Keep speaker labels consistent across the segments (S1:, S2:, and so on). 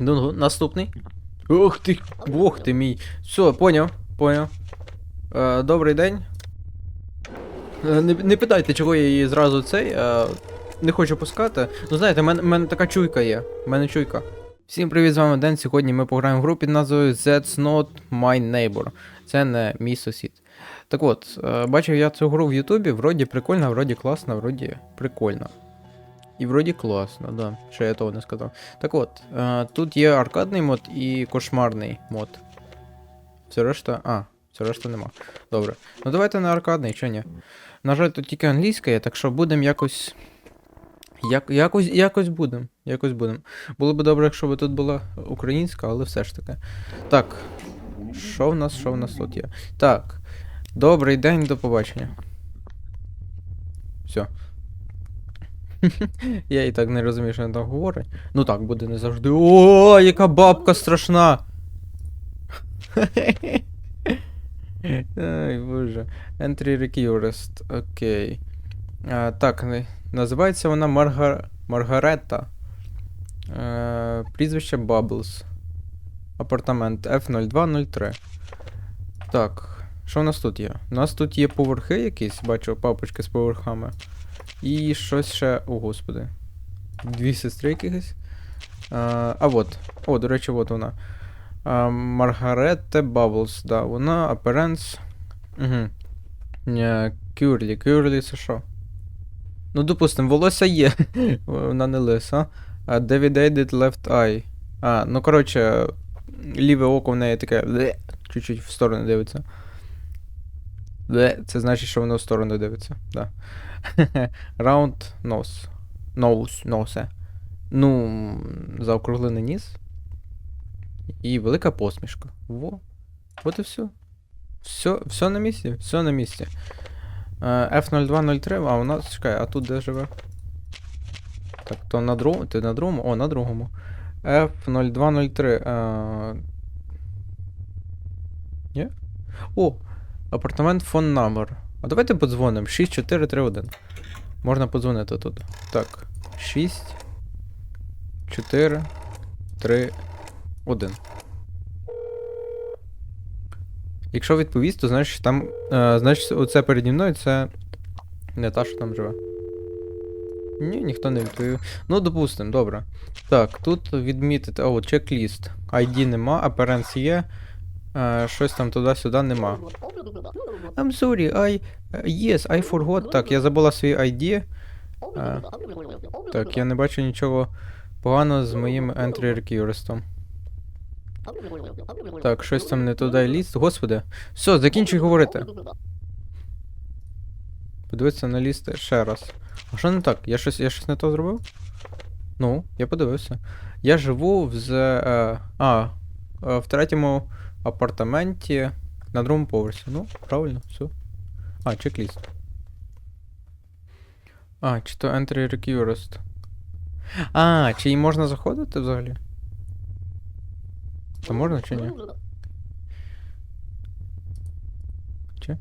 S1: Ну, ну, наступний. Ух ти, бог ти мій. Все, поняв, поняв. Е, добрий день. Е, не, не питайте, чого я її зразу цей. Е, не хочу пускати. Ну знаєте, в мене, мене така чуйка є. В мене чуйка. Всім привіт, з вами Ден. Сьогодні ми пограємо в гру під назвою That's Not My Neighbor. Це не мій сусід. Так от, е, бачив я цю гру в Ютубі, вроді прикольна, вроді класна, вроді прикольна. І вроді класно, да. Що я того не сказав. Так от, е, тут є аркадний мод і кошмарний мод. Все решта. А, все решта нема. Добре. Ну давайте на аркадний, чи ні? На жаль, тут тільки англійська є, так що будемо якось. Як, якось якось будемо. Якось будемо. Було б добре, якщо б тут була українська, але все ж таки. Так. Що в нас, що в нас тут є? Так. Добрий день, до побачення. Все. Я і так не розумію, що він там говорить. Ну так, буде не завжди. О, яка бабка страшна! Ай, боже. Entry Request. Окей. А, так, називається вона Марга... Маргаретта. Е, прізвище Bubbles. Апартамент F0203. Так, що у нас тут є? У нас тут є поверхи якісь, бачу, папочки з поверхами. І щось ще. О, господи. Дві сестри якихось. А, а от. О, до речі, от вона. А, Маргаретте Баблс, да. Вона Апперенс. Угу. Кюрлі. Кюрлі це що? Ну, допустим, волосся є. Вона не лиса. А Divided Left Eye. А, ну коротше, ліве око в неї таке. Чуть-чуть в сторону дивиться. Це значить, що воно в сторону дивиться. Да. Round nose. Nose, носе. Ну, заокруглений ніс. І велика посмішка. Во. От і все. Все, все на місці, все на місці. Е, F0203, а у нас, чекай, а тут де живе? Так, то на другому, ти на другому? О, на другому. F0203. Е... Є? О, апартамент фон номер. А давайте подзвонимо. 6431. Можна подзвонити тут. Так. 6. 4. 3. 1. Якщо відповість, то значить там. Е, значить, оце переді мною це не та, що там живе. Ні, ніхто не відповів. Ну, допустим, добре. Так, тут відмітити. О, чек-ліст. ID нема, апперенс є. Е, щось там туди-сюди нема. I'm sorry, I. Yes, I forgot. Так, я забула свій ID. Е, так, я не бачу нічого поганого з моїм entry request. Так, щось там не туди ліст. Господи. Все, закінчуй говорити. Подивитися на лісти ще раз. А що не так? Я щось, я щось не то зробив? Ну, я подивився. Я живу в з. Е, а, в третьому апартаменті на другому поверсі. Ну, правильно, все. А, чек-ліст. А, чи то entry request. А, чи їй можна заходити взагалі? То можна чи ні? Чи?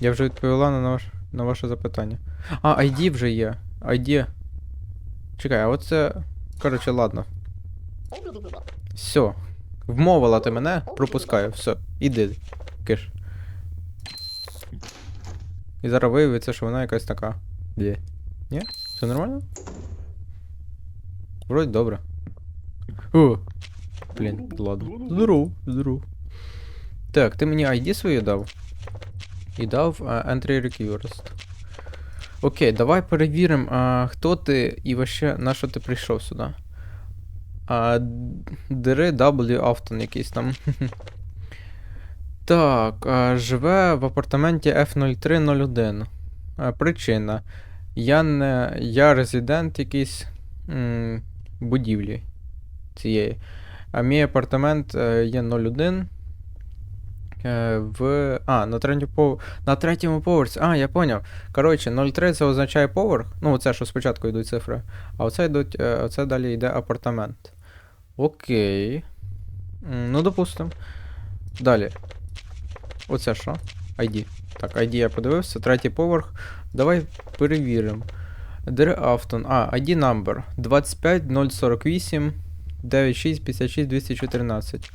S1: Я вже відповіла на, ваш, на ваше запитання. А, ID вже є. ID. Чекай, а оце. Коротше, ладно. Все. Вмовила ти мене, пропускаю, все. Іди. Киш. І зараз виявиться, що вона якась така. Де? Ні? Все нормально? Вроді добре. О! Блін, ладно. Здоров, здоров. Так, ти мені ID свою дав? І дав а, Entry Request. Окей, давай перевіримо, а, хто ти і вообще на що ти прийшов сюди. А, Дери W Автон якийсь там. так, живе в апартаменті F0301. А, причина. Я не. Я резидент якийсь м, будівлі цієї. А мій апартамент е, є 01. Е, в. А, на третьому пов... на третьому поверсі. А, я поняв. Коротше, 03 це означає поверх. Ну, це що спочатку йдуть цифри. А оце йдуть. е, Оце далі йде апартамент. Окей. М, Ну, допустим. Далі. Оце що? ID. Так, ID я подивився. Третій поверх. Давай перевіримо. Дери Автон. А, ID number 25048 96 56 214.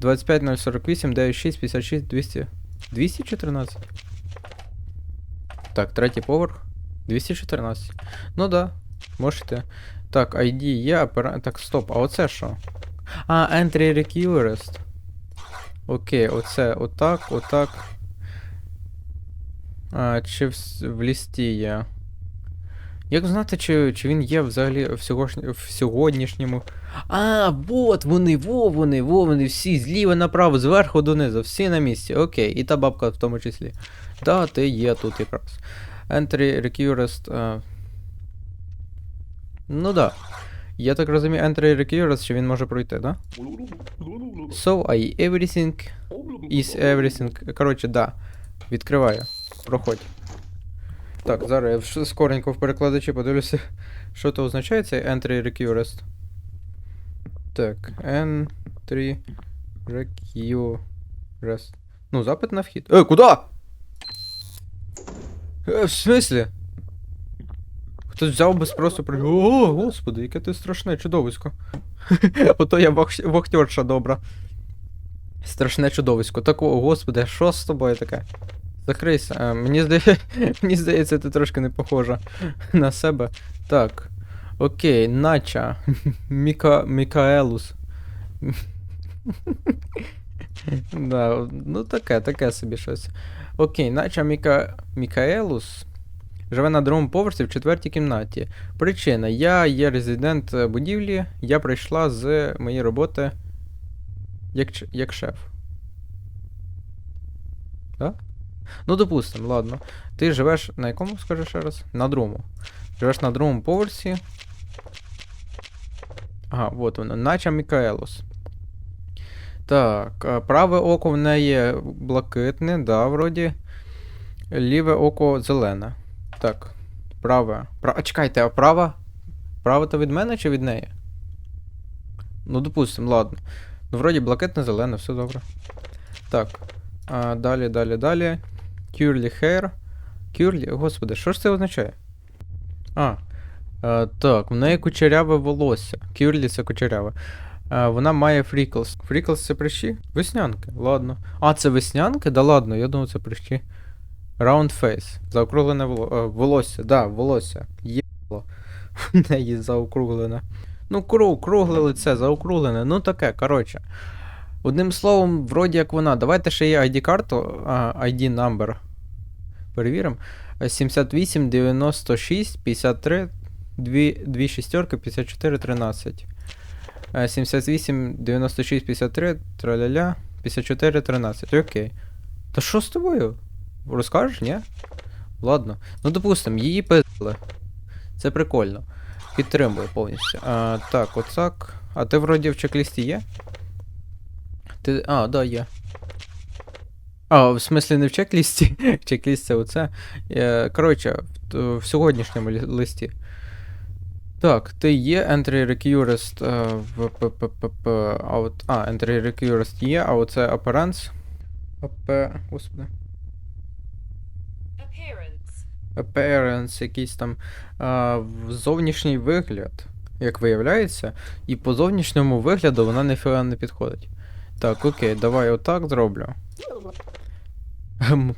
S1: 25 048 96 56 200. 214? Так, третій поверх. 214. Ну да, можете. Так, ID є, опера... Так, стоп, а оце що? А, Entry Request. Окей, оце отак, отак. А, чи в, в лісті є? Як знати, чи, чи він є взагалі в, сьогодні, в сьогоднішньому. А, вот вони, во вони, во вони, всі зліва направо, зверху донизу, всі на місці. Окей, і та бабка в тому числі. Да, ти є тут якраз. Entry request. Ну да. Я так розумію, entry request, що він може пройти, да? So I everything is everything. Коротше, да. Відкриваю. Проходь. Так, зараз я скоренько в перекладачі подивлюся, що то означає цей entry request. Так, entry request. Ну, запит на вхід. Е, куди? Е, в смислі? Хтось взяв без просто при. О, господи, яке ти страшне чудовисько. Ото я вах... вахтерша добра. Страшне чудовисько. Так, о, господи, що з тобою таке? Закрийся. Е, мені, здає... мені здається, ти трошки не похожа на себе. Так. Окей, нача. Міка... Мікаелус. да, ну таке, таке собі щось. Окей, нача Міка... Мікаелус живе на другому поверсі в четвертій кімнаті. Причина: я є резидент е, будівлі, я прийшла з моєї роботи як, як шеф. Да? Ну, допустим, ладно. Ти живеш на якому, скажи ще раз? На другому. Живеш на другому поверсі. Ага, от воно. Нача Мікаелос. Так, праве око в неї блакитне, да, вроді. Ліве око зелене. Так. Праве. Пра... А чекайте, а права? Право то від мене чи від неї? Ну, допустим, ладно. Ну, вроді блакитне, зелене, все добре. Так. А, далі, далі, далі. Curly hair. Curly, господи, що ж це означає? А. а так, в неї кучеряве волосся. Curly це кучеряве. А, вона має фріклс. Фріклс це прищі? Веснянки, ладно. А, це веснянки? Да ладно, я думав, це прищі. Round face. Заокруглене е, волосся. Да, волосся. Єбло. В неї заокруглене. Ну, кру, кругле лице, заокруглене. Ну таке, коротше. Одним словом, вроді як вона. Давайте ще є ID-карту, ID number. Перевіримо. Е, 78 96 53 2, 2 шістерки 54 13. Е, 78 96 53 траля 54 13. Окей. Та що з тобою? Розкажеш, ні? Ладно. Ну, допустим, її пиздили. Це прикольно. Підтримую повністю. А, так, отак. А ти вроді в чек-лісті є? Ти. А, да, є. А, в смислі не в чек-лісті. Чек-ліст це оце. Е, Коротше, в, в сьогоднішньому листі. Так, ти є entry request е, в ППП. А, entry request є, а оце appearance. АП. Господи.
S2: Appearance.
S1: якийсь там а, зовнішній вигляд, як виявляється, і по зовнішньому вигляду вона ніфіга не підходить. Так, окей, давай отак зроблю.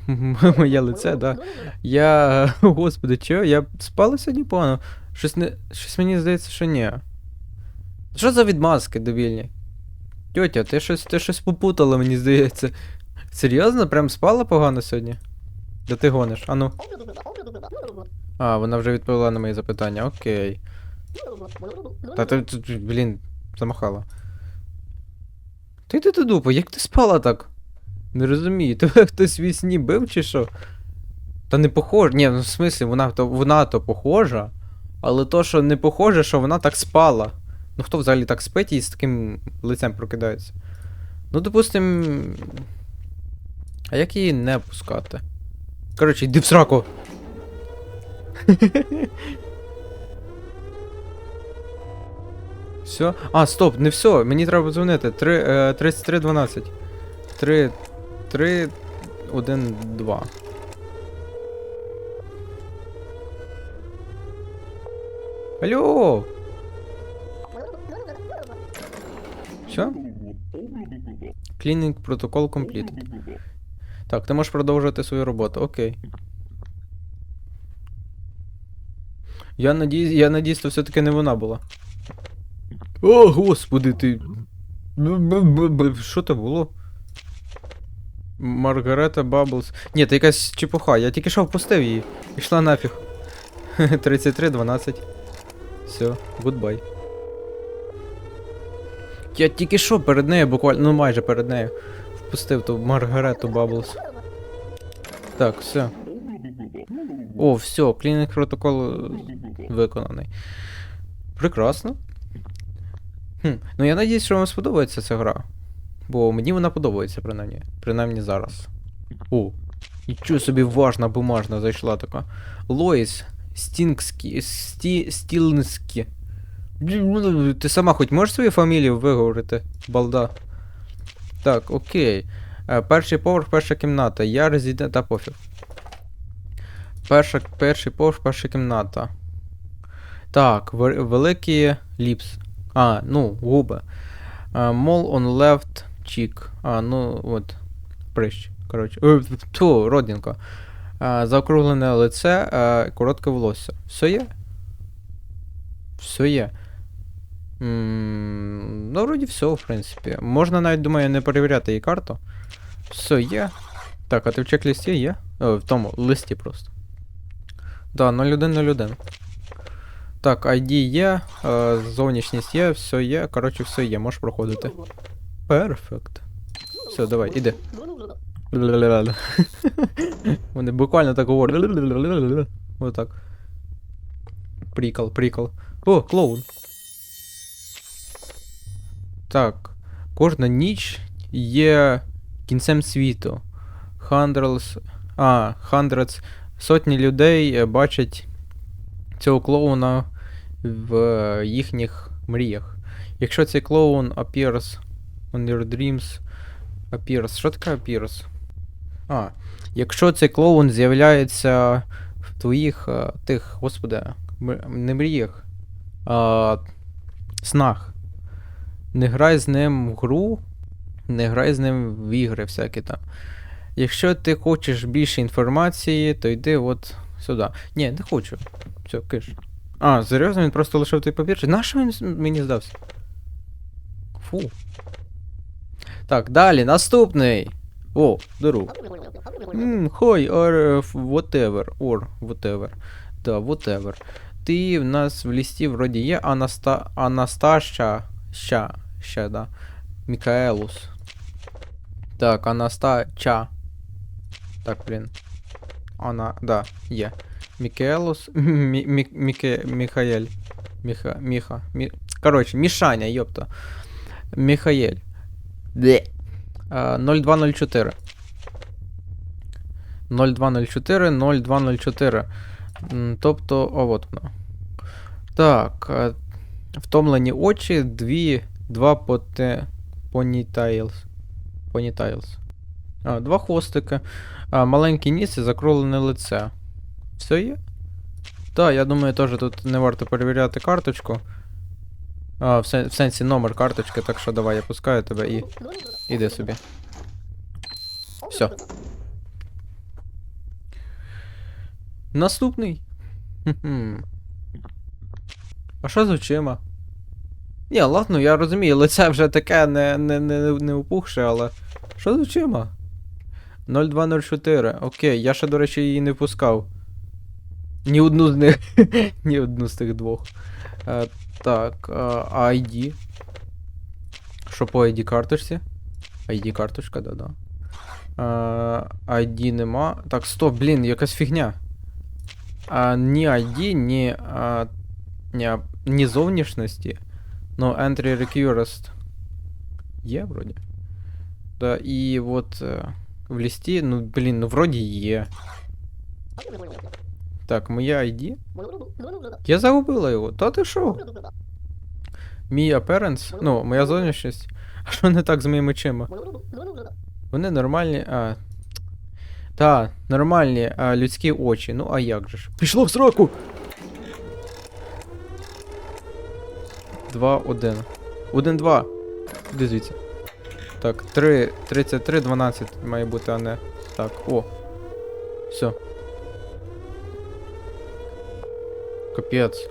S1: Моє лице, да. Я. Господи, чого? Я спала сьогодні погано. Щось не. Щось мені здається, що ні. Що за відмазки дебільні? Тьотя, ти щось, ти щось попутала, мені здається. Серйозно? Прям спала погано сьогодні? Да ти гониш, а ну. А, вона вже відповіла на мої запитання, окей. Та ти, ти- блін, замахала. Ти ти ти дупа, як ти спала так? Не розумію, тебе хтось в сні бив чи що? Та не похоже. Ні, ну в смислі, вона то, вона то похожа, але то, що не похоже, що вона так спала. Ну хто взагалі так спить і з таким лицем прокидається? Ну, допустим. А як її не пускати? Коротше, йди в сраку. Все? А, стоп, не все, мені треба подзвонити. 3, е, 3312. 3, 3, 1, 2. Алло! Все? Cleaning протокол complete. Так, ти можеш продовжувати свою роботу, окей. Я надіюсь, я надіюсь, це все-таки не вона була. О, господи, ти. Що це було? Маргарета Баблс. Ні, це якась чепуха, я тільки що впустив її. Пішла нафіг. 33-12. Все, гудбай. Я тільки що перед нею буквально, ну майже перед нею. Впустив ту Маргарету Баблс. Так, все. О, все, клінінг протокол виконаний. Прекрасно. Хм, ну я надіюсь, що вам сподобається ця гра. Бо мені вона подобається, принаймні. Принаймні зараз. О, нічого собі важна бумажна зайшла така. Лоїс Стінгскі. Сті, Стілнскі. Ти сама хоч можеш свою фамілію виговорити, балда? Так, окей. Е, Перший поверх, перша кімната. Я резидент. Та пофіг. Перша, перший поверх, перша кімната. Так, ве- великі ліпс. А, ну, губи. А, Мол on left cheek. А, ну, от. Прищ. Коротше. Е, Ту, родинка. Заокруглене лице, коротке волосся. Все є? Все є. М, Ну, вроді все, в принципі. Можна навіть, думаю, не перевіряти її карту. Все є. Так, а ти в чек-листі є? О, в тому листі просто. Да, 0101. Так, ID є, е, зовнішність є, все є. Коротше, все є, можеш проходити. Перфект. Все, давай, іди. Вони буквально так говорять. Ля-ля-ля-ля-ля. Отак. Прикол, прикол. О, клоун. Так. Кожна ніч є кінцем світу. Hundreds. А, hundreds. Сотні людей е, бачать цього клоуна в е, їхніх мріях. Якщо цей клоун appears on your dreams. Appears. Що таке appears? А, якщо цей клоун з'являється в твоїх е, тих, господи, не мріях, а снах. Не грай з ним в гру, не грай з ним в ігри всякі там. Якщо ти хочеш більше інформації, то йди от сюди. Ні, не хочу. Все, киш. А, серйозно, він просто лишив той папірчик. Нащо він мені здався? Фу. Так, далі, наступний. О, здоров. Mm, хой, or whatever, or whatever. Да, whatever. Ти в нас в лісті вроді є Анаста... Анастаща. Ща. Ще, да. Мікаелус. Так, Анастача. Так, блін. Она, да, є. Мікаелус. Мі, мі, Міке, Міхаель. Міха, Міха. Мі... Коротше, Мішаня, йопта. Міхаель. Де. 0204. 0204, 0204. Тобто, о, от воно. Так. е, Втомлені очі, дві, два поте... понітайлс. Понітайлс. А, два хвостики. А, маленький ніс і закруглене лице. Все є? Так, я думаю, теж тут не варто перевіряти карточку. А, в, сен- в сенсі номер карточки, так що давай я пускаю тебе і іди собі. Все. Наступний. А що з очима? Ні, ладно, я розумію, лице вже таке не, не, не, не опухше, але. Що з очима? 0204. Окей, я ще, до речі, її не пускав. Ні одну з них. Ні одну з тих двох. Е, так, е, а ID. Що по ID карточці? ID карточка, да-да. Е, ID нема. Так, стоп, блін, якась фігня. А, ні ID, ні, а, ні, ні зовнішності. Ну, entry request є, вроді. Да, і от е, в лісті, ну, блін, ну вроді є. Так, моя ID. Я загубила його. Та ти що? Мій appearance, ну, моя зовнішність. А що не так з моїми очима? Вони нормальні. А. Та, нормальні а, людські очі. Ну а як же ж? Пішло в сроку! 2-1. 1-2. Іди звідси. Так, 3, 33, 12 має бути, а не. Так, о. Все. Капець.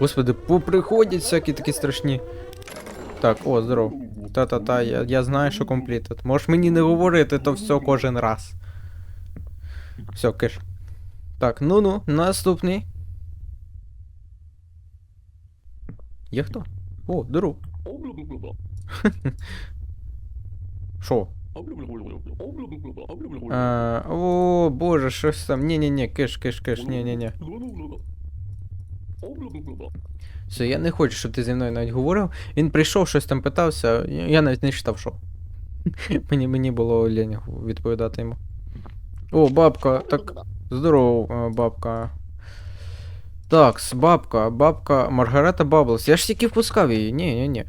S1: Господи, поприходять всякі такі страшні. Так, о, здоров. Та-та-та, я, я знаю, що комплітед. Можеш мені не говорити, то все кожен раз. Все, киш. Так, ну-ну, наступний. Є хто? О, здоров. Що? Е, о, боже, щось там. Ні-ні-ні, киш, киш, киш, ні-ні-ні. Все, я не хочу, щоб ти зі мною навіть говорив. Він прийшов, щось там питався, я я навіть не читав, що. мені, мені було лінь відповідати йому. О, бабка, так. Здорово, е, бабка. Так, бабка, бабка Маргарета Баблс. Я ж тільки впускав її. Ні, ні, ні.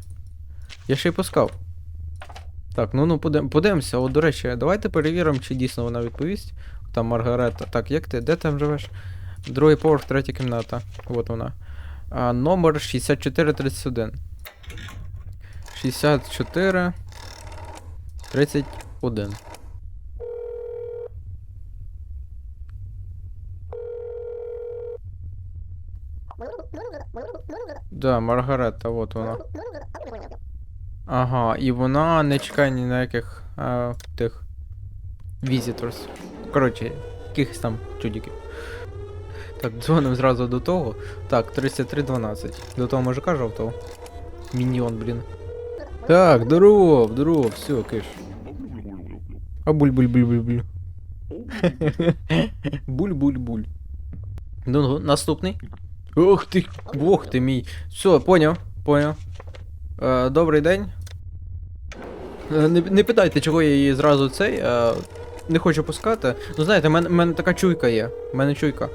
S1: Я ще й пускав. Так, ну ну подивимося. О, до речі, давайте перевіримо, чи дійсно вона відповість. Там Маргарета. Так, як ти? Де там живеш? Другий поверх, третя кімната. От вона. А, номер 6431. 64 31. Да, Маргарета, от вона. Ага, і вона не чекає ні на яких а, тих visitors. Коротше, якихось там чудиків. Так, дзвоним зразу до того. Так, 3312. До того мужика жовтого. Міньйон, блін. Так, здоров, здоров, все, киш. А буль-буль-буль-буль-буль. Буль-буль-буль. Ну, наступний. Ох ти, бог ти мій. Все, поняв, поняв. Е, добрий день. Е, не, не питайте, чого я її зразу цей. Е, не хочу пускати. Ну знаєте, в мене, мене така чуйка є. В мене чуйка.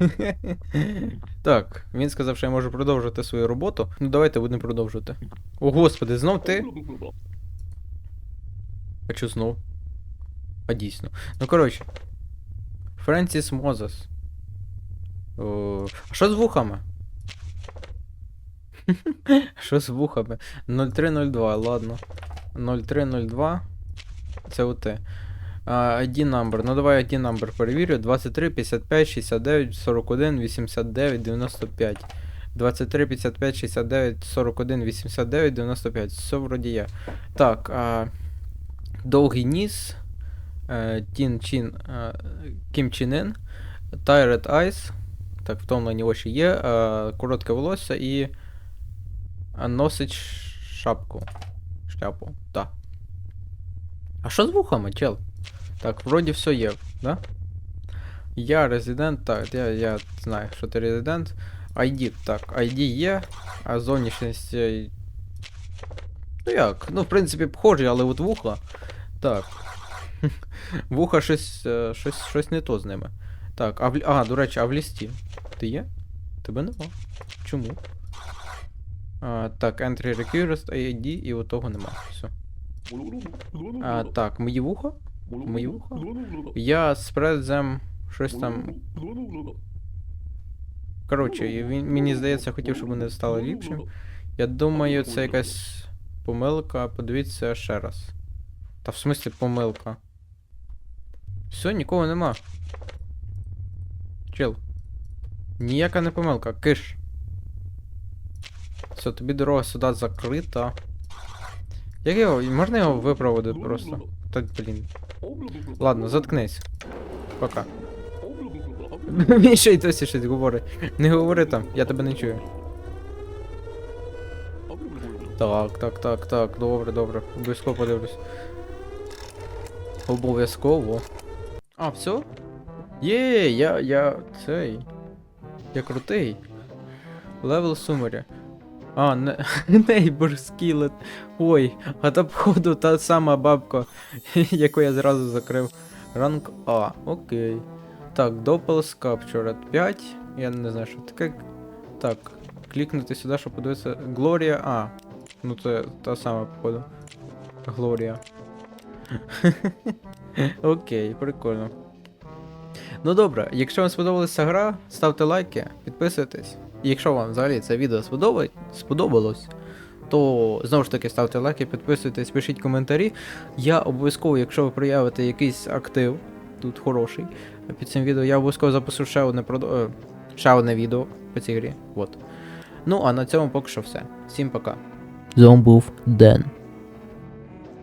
S1: так, він сказав, що я можу продовжувати свою роботу. Ну давайте будемо продовжувати. О, господи, знов ти? Чо знов? А дійсно. Ну коротше. Френсіс Мозес. О, а що з вухами? Що з вухами? 0302, ладно. 0302. Це ОТ. ID number. Ну давай ID number перевірю. 23 55 69 41 89 95. 23 55 69 41 89 95. Все вроді є. Так, а, довгий ніс. Е, Тін Чин е, Кім Чін Ін. Tired Eyes. Так, втомлені очі є. е, Коротке волосся і. Носить шапку. Шляпу. Так. А що з вухами, чел? Так, вроді все є, да? Я резидент, так, я, я знаю, що ти резидент. ID, так, ID є, а зовнішність. Ну як? Ну, в принципі, похожі, але от вуха. Так. Вуха щось, е, щось, щось не то з ними. Так, а в, а, до речі, а в лісті? Ти є? Тебе нема. Чому? А, так, entry request, ID, і от того нема. Все. А, так, мої вуха? Мої вуха? Я spread them щось там. Коротше, він, мені здається, хотів, щоб вони стали ліпшим. Я думаю, це якась помилка. Подивіться ще раз. Та в смислі помилка. Все, нікого нема. Чил. Ніяка не помилка, киш. Все, тобі дорога сюди закрита. Як його. Можна його випроводити просто? Та блін. Ладно, заткнись. Пока. Він ще й досі щось говорить. Не говори там, я тебе не чую. Так, так, так, так, добре, добре. Обов'язково подивлюсь. Обов'язково. А, все? Є, я, я цей. Я крутий. Левел сумері. А, не, Neighbor Skillet. Ой, а та походу та сама бабка, яку я зразу закрив. Ранг А, окей. Так, Doppels Captured 5. Я не знаю, що таке. Так, клікнути сюди, щоб подивитися. Глорія А. Ну це та сама, походу. Глорія. Окей, прикольно. Ну добре, якщо вам сподобалася гра, ставте лайки, підписуйтесь. І якщо вам взагалі це відео сподобалось, то знову ж таки ставте лайки, підписуйтесь, пишіть коментарі. Я обов'язково, якщо ви проявите якийсь актив, тут хороший, під цим відео, я обов'язково запишу ще одне, е, ще одне відео по цій грі. От. Ну а на цьому поки що все. Всім пока.
S2: З Ден.